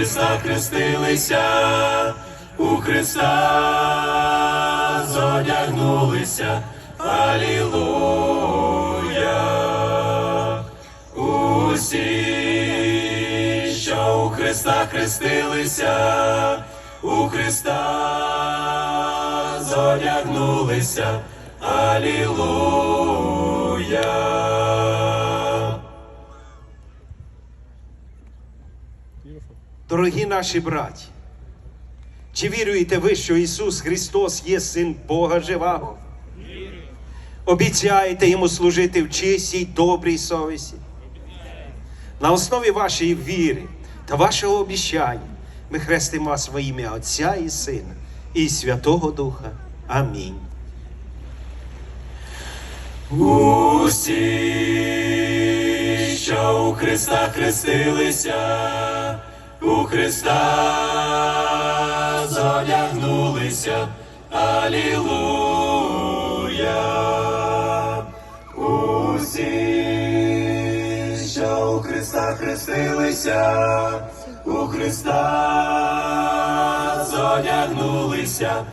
Христа хрестилися, у Христа зодягнулися. Алілуя. Усі, що у Христа хрестилися, у Христа зодягнулися. Алілуя. Дорогі наші браті, чи віруєте ви, що Ісус Христос є Син Бога Живого? Обіцяєте йому служити в чистій, добрій совісті? На основі вашої віри та вашого обіцяння ми хрестимо вас во ім'я Отця і Сина і Святого Духа. Амінь. Усі, що у Христа хрестилися, у Христа зодягнулися. Алілуя. Усі, що у Христа хрестилися, у Христа зодягнулися.